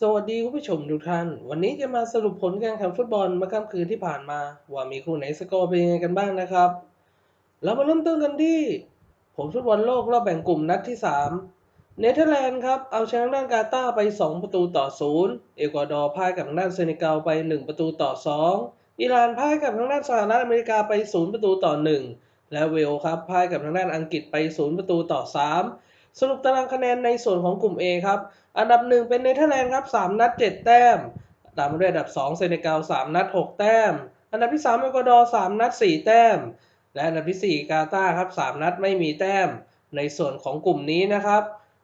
สวัสดีคุณผู้ชมทุกท่าน วันนี้จะมาสรุปผลการแข่งฟุตบอลเมื่อค่ำคืนที่ผ่านมา ว่ามีคู่ไหนสกอร์เป็นยังไงกันบ้างนะครับ เรามาเริ่มต้นกันที่ ผลฟุตบอลโลกรอบแบ่งกลุ่มนัดที่ 3 เนเธอร์แลนด์ครับ เอาชนะด้านกาตาไป 2 ประตูต่อ 0 เอกวาดอร์พ่ายกับทางด้านเซเนกัลไป 1 ประตูต่อ 2 อิหร่านพ่ายกับทางด้านสหรัฐอเมริกาไป 0 ประตูต่อ 1 และเวลครับพ่ายกับทางด้านอังกฤษไป 0 ประตูต่อ 3 สรุปตารางคะแนนในส่วนของกลุ่ม A ครับ อันดับหนึ่งเป็นเนเธอร์แลนด์ครับ 3 นัด 7 แต้ม ตามมาด้วยอันดับ 2 เซเนกัล3 นัด 6 แต้ม อันดับที่ 3 เอกวาดอร์ 3 นัด 4 แต้ม และอันดับที่ 4 กาตาร์ครับ 3 นัดไม่มีแต้ม ในส่วนของกลุ่มนี้นะครับ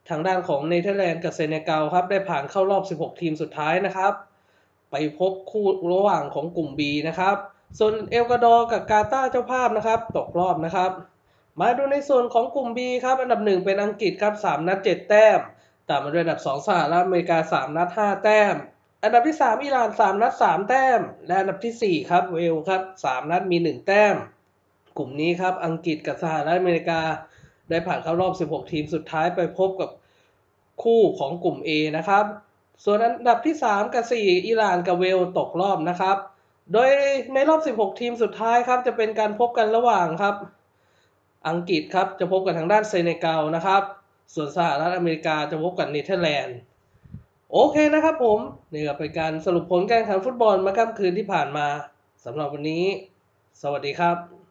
ทางด้านของเนเธอร์แลนด์กับเซเนกัลครับได้ผ่านเข้ารอบ 16 ทีมสุดท้ายนะครับ ไปพบคู่ระหว่างของกลุ่ม B นะครับ ส่วนเอกวาดอร์กับกาตาร์เจ้าภาพนะครับ ตกรอบนะครับ มาดูในส่วนของกลุ่ม B ครับ อันดับ 1 เป็นอังกฤษครับ 3 นัด 7 แต้ม ตามมาด้วยอันดับ 2 สหรัฐอเมริกา 3 นัด 5 แต้ม อันดับที่ 3 อิหร่าน 3 นัด 3 แต้ม และอันดับทีสี่ 4 ครับ เวลครับ 3 นัดมี 1 แต้ม กลุ่มนี้ครับ อังกฤษกับสหรัฐอเมริกา ได้ผ่านเข้ารอบ 16 ทีมสุดท้ายไปพบกับคู่ของกลุ่ม A นะครับ ส่วนอันดับที่ 3 กับ 4 อิหร่านกับเวลตกรอบนะครับ โดยในรอบ 16 ทีมสุดท้ายครับ จะเป็นการพบกันระหว่างครับ อังกฤษครับจะพบกับทางด้านเซเนกัลนะครับ ส่วนสหรัฐอเมริกาจะพบกับเนเธอร์แลนด์ โอเคนะครับผมนี่ก็เป็นการสรุปผลการแข่งขันฟุตบอลเมื่อค่ำคืนที่ผ่านมาสำหรับวันนี้ สวัสดีครับ